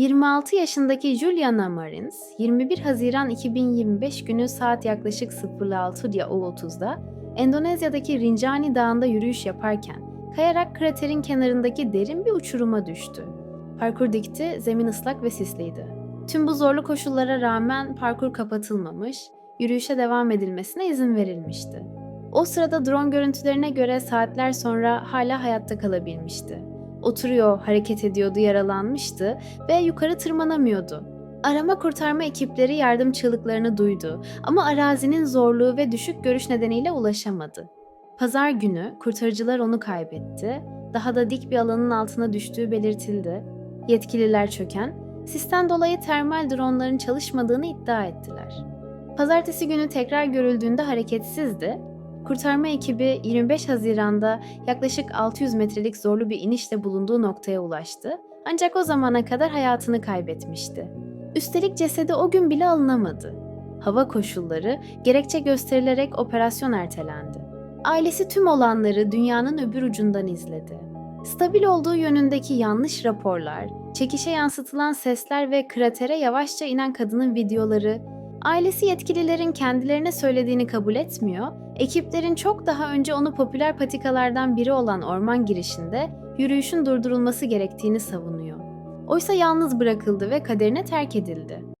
26 yaşındaki Juliana Marins, 21 Haziran 2025 günü saat yaklaşık 06.30'da Endonezya'daki Rinjani Dağı'nda yürüyüş yaparken kayarak kraterin kenarındaki derin bir uçuruma düştü. Parkur dikti, zemin ıslak ve sisliydi. Tüm bu zorlu koşullara rağmen parkur kapatılmamış, yürüyüşe devam edilmesine izin verilmişti. O sırada drone görüntülerine göre saatler sonra hala hayatta kalabilmişti. Oturuyor, hareket ediyordu, yaralanmıştı ve yukarı tırmanamıyordu. Arama kurtarma ekipleri yardım çığlıklarını duydu ama arazinin zorluğu ve düşük görüş nedeniyle ulaşamadı. Pazar günü kurtarıcılar onu kaybetti. Daha da dik bir alanın altına düştüğü belirtildi. Yetkililer çöken, sisten dolayı termal dronların çalışmadığını iddia ettiler. Pazartesi günü tekrar görüldüğünde hareketsizdi. Kurtarma ekibi 25 Haziran'da yaklaşık 600 metrelik zorlu bir inişle bulunduğu noktaya ulaştı. Ancak o zamana kadar hayatını kaybetmişti. Üstelik cesedi o gün bile alınamadı. Hava koşulları gerekçe gösterilerek operasyon ertelendi. Ailesi tüm olanları dünyanın öbür ucundan izledi. Stabil olduğu yönündeki yanlış raporlar, çekişe yansıtılan sesler ve kratere yavaşça inen kadının videoları, ailesi yetkililerin kendilerine söylediğini kabul etmiyor, ekiplerin çok daha önce onu popüler patikalardan biri olan orman girişinde yürüyüşün durdurulması gerektiğini savunuyor. Oysa yalnız bırakıldı ve kaderine terk edildi.